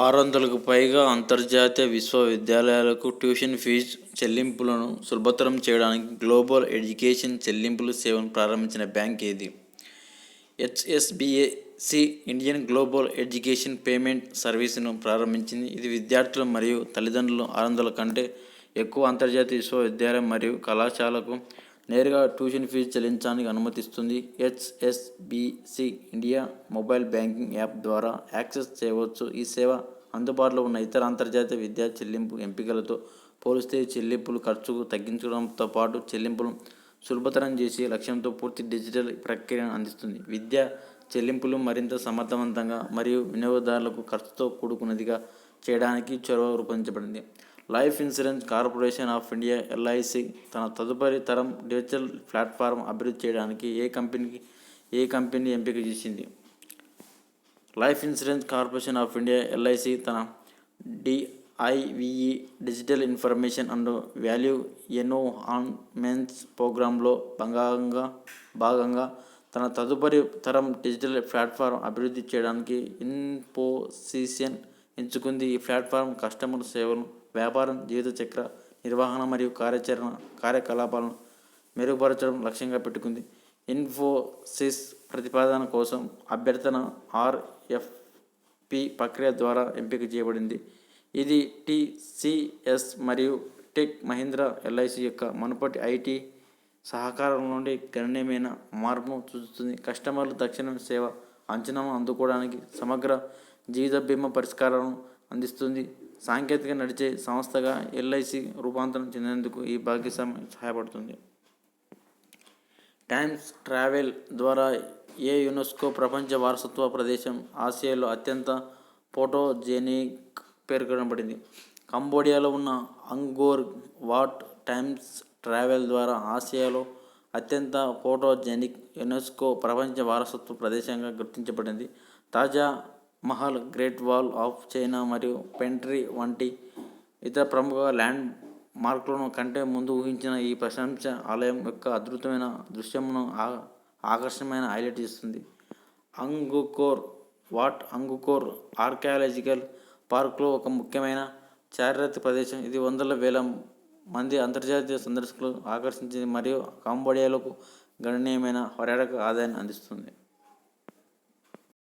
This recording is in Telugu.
ఆరు వందలకు పైగా అంతర్జాతీయ విశ్వవిద్యాలయాలకు ట్యూషన్ ఫీజు చెల్లింపులను సులభతరం చేయడానికి గ్లోబల్ ఎడ్యుకేషన్ చెల్లింపులు సేవను ప్రారంభించిన బ్యాంక్ ఏది? HSBC Indian global education payment సర్వీస్ను ప్రారంభించింది ఇది విద్యార్థులు మరియు తల్లిదండ్రులు ఆరు వందల కంటే ఎక్కువ అంతర్జాతీయ విశ్వవిద్యాలయం మరియు కళాశాలకు నేరుగా ట్యూషన్ ఫీజు చెల్లించడానికి అనుమతిస్తుంది. HSBC India mobile banking app ద్వారా యాక్సెస్ చేయవచ్చు ఈ సేవ అందుబాటులో ఉన్న ఇతర అంతర్జాతీయ విద్యా చెల్లింపు ఎంపికలతో పోలిస్తే చెల్లింపులు ఖర్చు తగ్గించడంతో పాటు చెల్లింపులను సులభతరం చేసే లక్ష్యంతో పూర్తి డిజిటల్ ప్రక్రియను అందిస్తుంది. విద్యా చెల్లింపులు మరింత సమర్థవంతంగా మరియు వినియోగదారులకు ఖర్చుతో కూడుకున్నదిగా చేయడానికి చొరవ రూపొందించబడింది. Life insurance corporation of India LIC తన తదుపరి తరం డిజిటల్ ప్లాట్ఫారం అభివృద్ధి చేయడానికి ఏ కంపెనీకి ఏ కంపెనీ ఎంపిక చేసింది? Life insurance corporation of India LIC తన DIVE digital information and value enhancement ప్రోగ్రాంలో భాగంగా భాగంగా తన తదుపరి తరం డిజిటల్ ప్లాట్ఫారం అభివృద్ధి చేయడానికి ఇన్ఫోసిషన్ ఎంచుకుంది. ఈ ప్లాట్ఫారం కస్టమర్ సేవలను, వ్యాపారం, జీవిత చక్ర నిర్వహణ మరియు కార్యాచరణ కార్యకలాపాలను మెరుగుపరచడం లక్ష్యంగా పెట్టుకుంది. ఇన్ఫోసిస్ ప్రతిపాదన కోసం అభ్యర్థన ఆర్ఎఫ్పి ప్రక్రియ ద్వారా ఎంపిక చేయబడింది, ఇది టిసిఎస్ మరియు టెక్ మహీంద్రా ఎల్ఐసి యొక్క మునుపటి ఐటి సహకారం నుండి గణనీయమైన మార్పును సూచిస్తుంది. కస్టమర్లు తక్షణ సేవ అంచనాను అందుకోవడానికి సమగ్ర జీవిత బీమా పరిష్కారాలను అందిస్తుంది. సాంకేతిక నడిచే సంస్థగా ఎల్ఐసి రూపాంతరం చెందేందుకు ఈ భాగస్వామ్యం సహాయపడుతుంది. టైమ్స్ ట్రావెల్ ద్వారా ఏ యునెస్కో ప్రపంచ వారసత్వ ప్రదేశం ఆసియాలో అత్యంత ఫోటోజెనిక్ పేర్కొనబడింది? కంబోడియాలో ఉన్న అంగోర్ వాట్ టైమ్స్ ట్రావెల్ ద్వారా ఆసియాలో అత్యంత ఫోటోజెనిక్ యునెస్కో ప్రపంచ వారసత్వ ప్రదేశంగా గుర్తించబడింది. Taj Mahal, great wall of China మరియు పెంట్రీ వంటి ఇతర ప్రముఖ ల్యాండ్ మార్కులను కంటే ముందు ఊహించిన ఈ ప్రశంస ఆలయం యొక్క అద్భుతమైన దృశ్యమును ఆకర్షణమైన హైలైట్ చేస్తుంది. అంగుకోర్ వాట్ అంగుకోర్ ఆర్కియాలజికల్ పార్క్లో ఒక ముఖ్యమైన చారిత్రక ప్రదేశం, ఇది వందల వేల మంది అంతర్జాతీయ సందర్శకులు ఆకర్షించింది మరియు కాంబోడియాలకు గణనీయమైన పర్యాటక ఆదాయాన్ని అందిస్తుంది.